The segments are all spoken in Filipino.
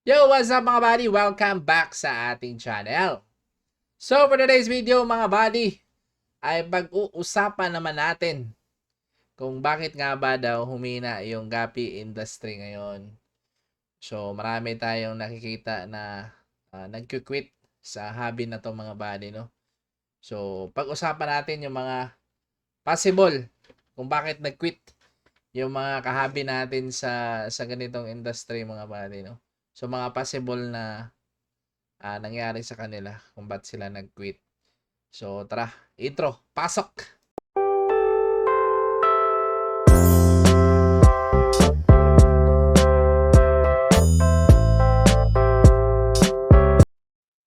Yo, what's up mga buddy? Welcome back sa ating channel. So, for today's video mga buddy, ay pag-uusapan naman natin kung bakit nga ba daw humina yung gapi industry ngayon. So, marami tayong nakikita na uh, nag-quit sa hobby na to mga buddy, no? So, pag-usapan natin yung mga possible kung bakit nag-quit yung mga kahabi natin sa sa ganitong industry mga buddy, no? So, mga possible na uh, nangyari sa kanila kung ba't sila nag-quit. So, tara, intro, pasok!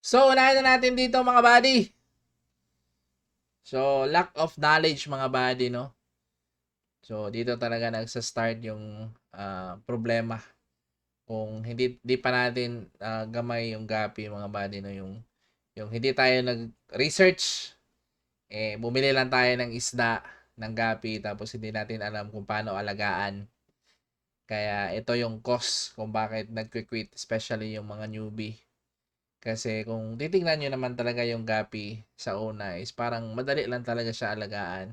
So, unahin na natin dito mga buddy. So, lack of knowledge mga buddy, no? So, dito talaga nagsa-start yung uh, problema kung hindi di pa natin uh, gamay yung gapi mga buddy no yung yung hindi tayo nag-research eh bumili lang tayo ng isda ng gapi tapos hindi natin alam kung paano alagaan. Kaya ito yung cause kung bakit nagque-quit especially yung mga newbie. Kasi kung titingnan nyo naman talaga yung gapi sa una is parang madali lang talaga siya alagaan.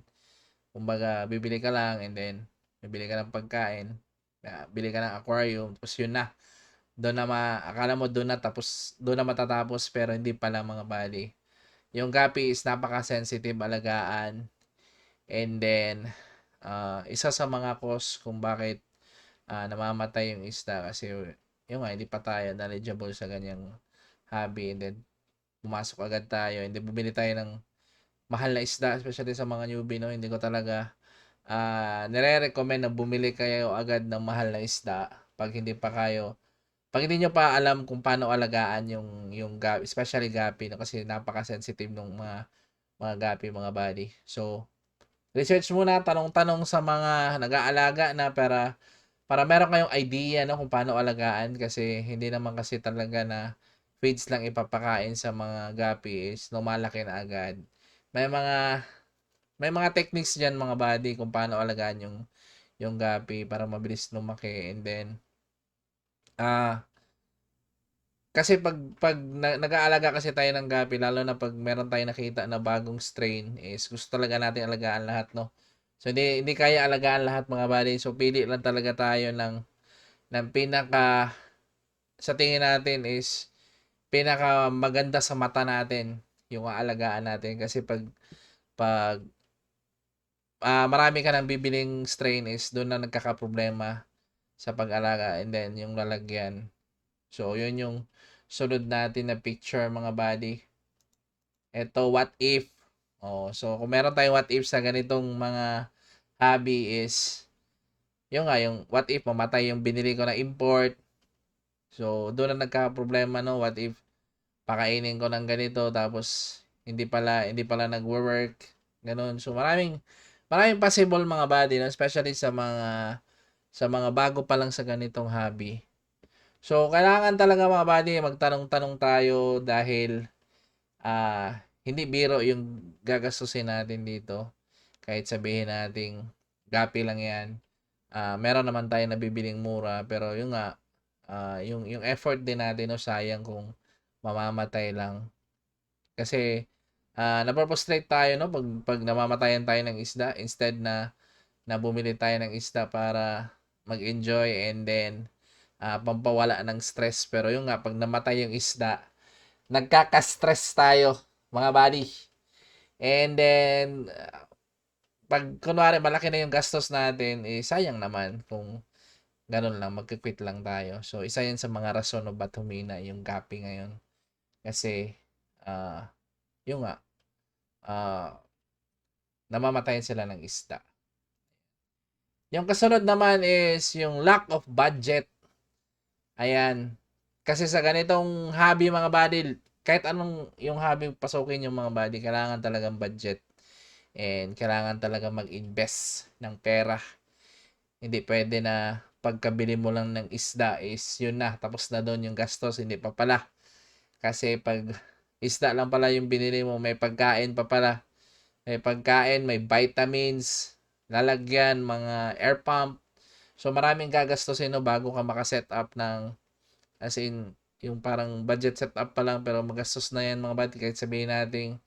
Kumbaga bibili ka lang and then bibili ka ng pagkain uh, bili ka ng aquarium, tapos yun na. Doon na ma, akala mo doon na tapos, doon na matatapos, pero hindi pala mga bali. Yung gapi is napaka-sensitive alagaan. And then, uh, isa sa mga cause kung bakit uh, namamatay yung isda kasi yung nga, hindi pa tayo knowledgeable sa ganyang hobby. And then, pumasok agad tayo. Then, bumili tayo ng mahal na isda, especially sa mga newbie, no? Hindi ko talaga uh, nire-recommend na bumili kayo agad ng mahal na isda pag hindi pa kayo pag hindi nyo pa alam kung paano alagaan yung yung gapi, especially gapi no kasi napaka-sensitive ng mga mga gapi, mga body. So research muna, tanong-tanong sa mga nag-aalaga na para para meron kayong idea no kung paano alagaan kasi hindi naman kasi talaga na feeds lang ipapakain sa mga gapi is lumalaki na agad. May mga may mga techniques diyan mga buddy kung paano alagaan yung yung gapi para mabilis lumaki and then ah uh, kasi pag pag nag-aalaga kasi tayo ng gapi lalo na pag meron tayong nakita na bagong strain is gusto talaga natin alagaan lahat no. So hindi hindi kaya alagaan lahat mga buddy. So pili lang talaga tayo ng ng pinaka sa tingin natin is pinaka maganda sa mata natin yung aalagaan natin kasi pag pag uh, marami ka nang bibiling strain is doon na nagkakaproblema sa pag-alaga and then yung lalagyan. So, yun yung sunod natin na picture mga buddy. Ito, what if? Oh, so, kung meron tayong what if sa ganitong mga hobby is yung nga, yung what if mamatay yung binili ko na import. So, doon na nagka-problema no. What if pakainin ko ng ganito tapos hindi pala hindi pala nagwo-work. Ganun. So, maraming maraming possible mga body, no? especially sa mga sa mga bago pa lang sa ganitong hobby. So, kailangan talaga mga body, magtanong-tanong tayo dahil uh, hindi biro yung gagastusin natin dito. Kahit sabihin nating gapi lang yan. Uh, meron naman tayo nabibiling mura, pero yung nga, uh, yung, yung effort din natin, no, sayang kung mamamatay lang. Kasi, uh, napapfrustrate tayo no? Pag, pag namamatayan tayo ng isda instead na na bumili tayo ng isda para mag-enjoy and then uh, pampawala ng stress. Pero yung nga pag namatay yung isda nagkaka-stress tayo mga buddy. And then pag kunwari malaki na yung gastos natin eh sayang naman kung ganun lang magki-quit lang tayo. So isa yan sa mga rason no ba't humina yung gapi ngayon. Kasi uh, yung nga uh, namamatayan sila ng isda. Yung kasunod naman is yung lack of budget. Ayan. Kasi sa ganitong hobby mga buddy, kahit anong yung hobby pasukin yung mga buddy, kailangan talagang budget. And kailangan talaga mag-invest ng pera. Hindi pwede na pagkabili mo lang ng isda is yun na, tapos na doon yung gastos, hindi pa pala. Kasi pag isda lang pala yung binili mo, may pagkain pa pala. May pagkain, may vitamins, lalagyan, mga air pump. So maraming gagastusin no bago ka maka-set up ng As in, yung parang budget setup pa lang pero magastos na yan mga buddy. Kahit sabihin natin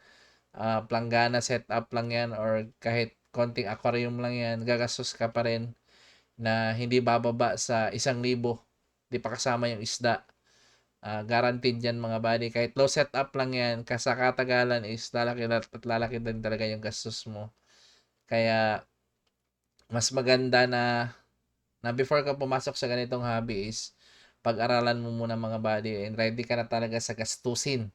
ah, planggana setup lang yan or kahit konting aquarium lang yan, gagastos ka pa rin na hindi bababa sa isang libo. Di pa kasama yung isda. Ah, guaranteed yan mga buddy. Kahit low setup lang yan, sa katagalan is lalaki at lalaki din talaga yung gastos mo. Kaya, mas maganda na na before ka pumasok sa ganitong hobby is pag-aralan mo muna mga buddy and ready ka na talaga sa gastusin.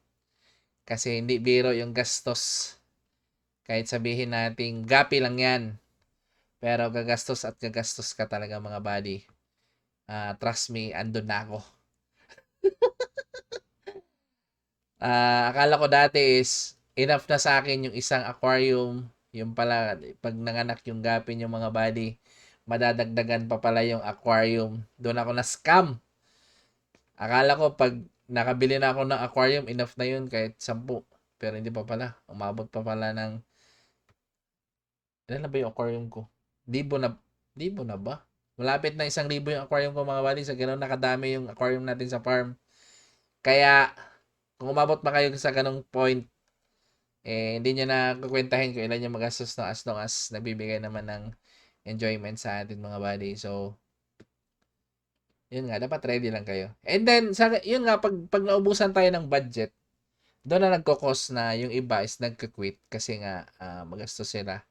Kasi hindi biro yung gastos. Kahit sabihin nating gapi lang yan. Pero gagastos at gagastos ka talaga mga buddy. Ah, trust me, andun na ako. Ah, akala ko dati is enough na sa akin yung isang aquarium. Yung pala, pag nanganak yung gapin yung mga buddy, madadagdagan pa pala yung aquarium. Doon ako na scam. Akala ko pag nakabili na ako ng aquarium, enough na yun kahit 10. Pero hindi pa pala. Umabot pa pala ng Ilan na ba yung aquarium ko? Libo na, libo na ba? Malapit na isang libo yung aquarium ko mga buddy. Sa ganun nakadami yung aquarium natin sa farm. Kaya, kung umabot pa kayo sa ganung point, eh, hindi nyo na kukwentahin kung ilan yung magastos no as long as nagbibigay naman ng enjoyment sa atin mga buddy. So, yun nga, dapat ready lang kayo. And then, sa, yun nga, pag, pag naubusan tayo ng budget, doon na nagkakos na yung iba is nagka-quit kasi nga ah, magastos sila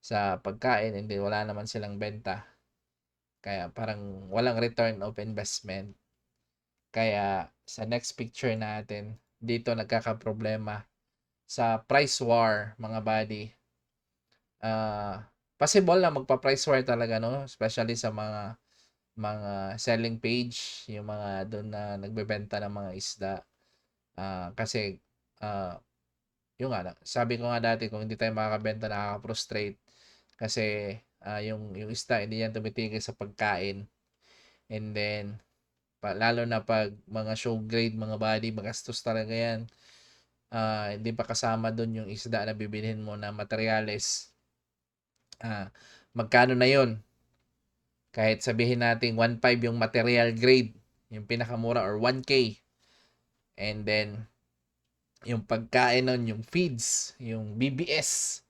sa pagkain and then wala naman silang benta. Kaya parang walang return of investment. Kaya sa next picture natin, dito nagkakaproblema sa price war, mga buddy. Ah, possible na magpa-price war talaga no, especially sa mga mga selling page, yung mga doon na nagbebenta ng mga isda. Ah, kasi ah, yung nga, sabi ko nga dati kung hindi tayo makakabenta nakaka-frustrate kasi ah, yung yung isda hindi yan tumitigil sa pagkain. And then pa, lalo na pag mga show grade mga body magastos talaga yan. Ah, hindi pa kasama doon yung isda na bibilhin mo na materyales. Ah, magkano na yon? Kahit sabihin natin 1.5 yung material grade, yung pinakamura or 1K. And then yung pagkain nun, yung feeds, yung BBS,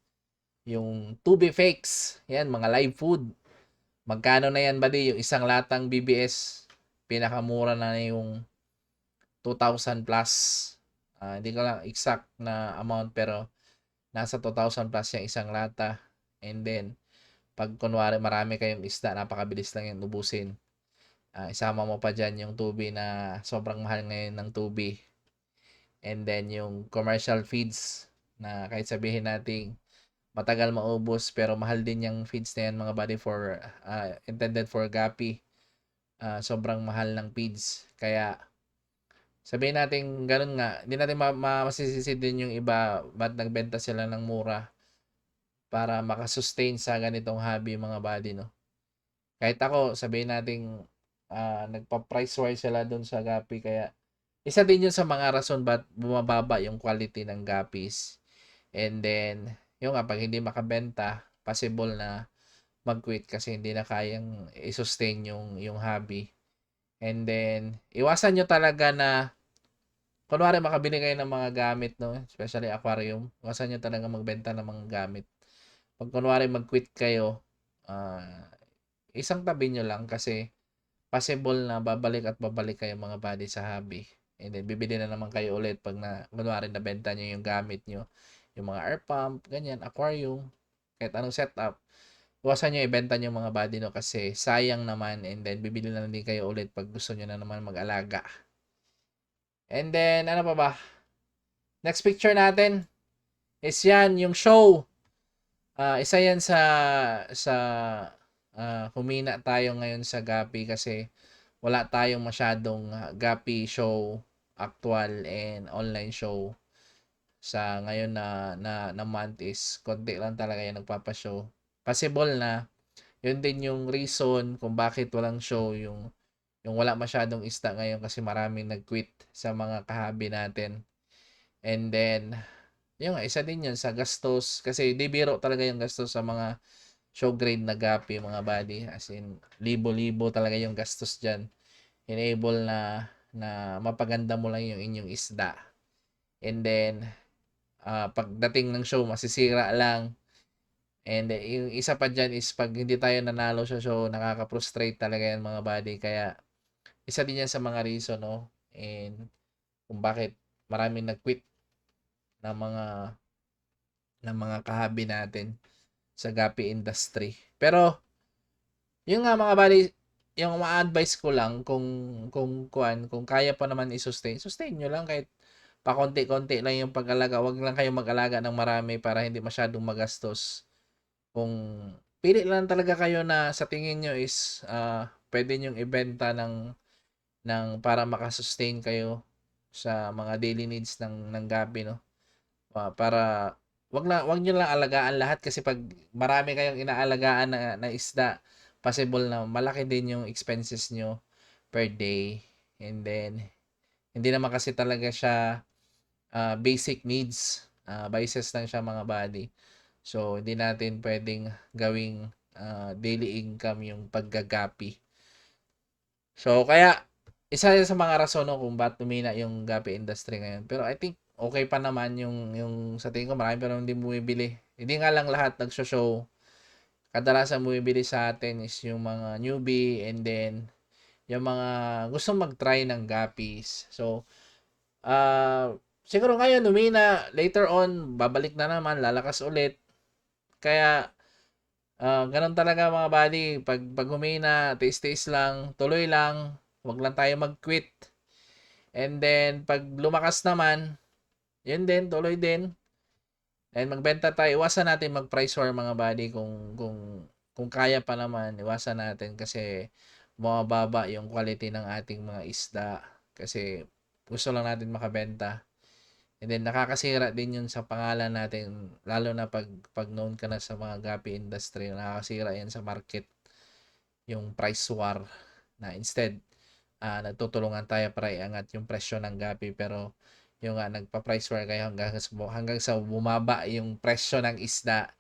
yung Tubi Fakes, yan, mga live food. Magkano na yan, buddy? Yung isang latang BBS, pinakamura na yung 2,000 plus. Ah, hindi ko lang exact na amount, pero nasa 2,000 plus yung isang lata. And then, pag kunwari marami kayong isda, napakabilis lang yung ubusin. Ah, isama mo pa dyan yung tubi na sobrang mahal ngayon ng tubi. And then yung commercial feeds na kahit sabihin nating matagal maubos pero mahal din yung feeds na yan mga buddy for uh, intended for gapi. Uh, sobrang mahal ng feeds. Kaya sabihin natin ganun nga, hindi natin ma- ma- masisisi din yung iba ba't nagbenta sila ng mura para makasustain sa ganitong hobby mga buddy no. Kahit ako, sabihin natin uh, nagpa-price war sila doon sa gapi kaya isa din yun sa mga rason ba't bumababa yung quality ng guppies. And then, yung nga, pag hindi makabenta, possible na mag-quit kasi hindi na kayang i-sustain yung, yung hobby. And then, iwasan nyo talaga na, kunwari makabili kayo ng mga gamit, no? especially aquarium, iwasan nyo talaga magbenta ng mga gamit. Pag kunwari mag-quit kayo, uh, isang tabi nyo lang kasi possible na babalik at babalik kayo mga body sa hobby. And then, bibili na naman kayo ulit pag na, kunwari nabenta nyo yung gamit nyo. Yung mga air pump, ganyan, aquarium, kahit anong setup. Iwasan nyo ibenta nyo mga body no kasi sayang naman and then bibili na din kayo ulit pag gusto nyo na naman mag-alaga. And then, ano pa ba? Next picture natin is yan, yung show. Uh, isa yan sa sa uh, humina tayo ngayon sa Gapi kasi wala tayong masyadong Gapi show actual and online show sa ngayon na na, na month is konti lang talaga yung nagpapa-show. Possible na yun din yung reason kung bakit walang show yung yung wala masyadong isda ngayon kasi maraming nag-quit sa mga kahabi natin. And then yung isa din yun sa gastos kasi di biro talaga yung gastos sa mga show grade na gapi mga body as in libo-libo talaga yung gastos diyan enable na na mapaganda mo lang yung inyong isda. And then, ah, pagdating ng show, masisira lang. And eh, yung isa pa dyan is pag hindi tayo nanalo sa show, nakaka-frustrate talaga yan mga buddy. Kaya, isa din yan sa mga reason, no? And kung bakit maraming nag-quit ng mga ng mga kahabi natin sa gapi industry. Pero, yung nga mga buddy, yung ma-advise ko lang kung kung kuan, kung kaya pa naman i-sustain, sustain nyo lang kahit pa konti-konti lang yung pag-alaga. Huwag lang kayo mag-alaga ng marami para hindi masyadong magastos. Kung pili lang talaga kayo na sa tingin nyo is ah, pwede nyong ibenta ng ng para makasustain kayo sa mga daily needs ng ng gabi no. Ah, para wag na wag niyo lang alagaan lahat kasi pag marami kayong inaalagaan na, na isda, possible na malaki din yung expenses nyo per day. And then hindi naman kasi talaga siya ah, basic needs. Ah, vices lang siya mga body. So hindi natin pwedeng gawing ah, daily income yung paggagapi. So kaya isa sa mga rason no, kung bakit tumina yung gapi industry ngayon. Pero I think okay pa naman yung yung sa tingin ko marami pero hindi bumibili. Hindi nga lang lahat nagsho-show. Kadalasan bumibili sa atin is yung mga newbie and then yung mga gustong mag-try ng gapis. So ah siguro ngayon humina, later on babalik na naman, lalakas ulit. Kaya ah, ganun talaga mga buddy, pag pag humina, tiis-tiis lang, tuloy lang, Huwag lang tayo mag-quit. And then, pag lumakas naman, yun din, tuloy din. And magbenta tayo, iwasan natin mag-price war mga buddy kung, kung, kung kaya pa naman, iwasan natin kasi bumababa yung quality ng ating mga isda. Kasi gusto lang natin makabenta. And then, nakakasira din yun sa pangalan natin, lalo na pag, pag known ka na sa mga gapi industry, nakakasira yan sa market yung price war na instead ah, nagtutulungan tayo para iangat yung presyo ng gapi pero yung nga nagpa-price war kayo hanggang sa, hanggang sa bumaba yung presyo ng isda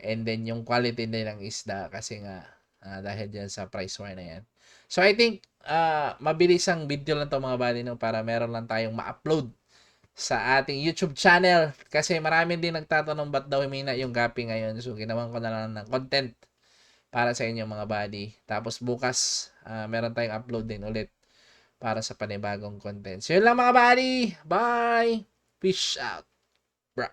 and then yung quality din ng isda kasi nga ah, dahil dyan sa price war na yan. So I think ah, mabilis ang video lang to mga buddy no para meron lang tayong ma-upload sa ating YouTube channel kasi marami din nagtatanong ba't daw humina yung gapi ngayon. So ginawan ko na lang ng content para sa inyo mga buddy. Tapos bukas ah, meron tayong upload din ulit para sa panibagong content. So yun lang mga buddy. Bye! Peace out. Bra.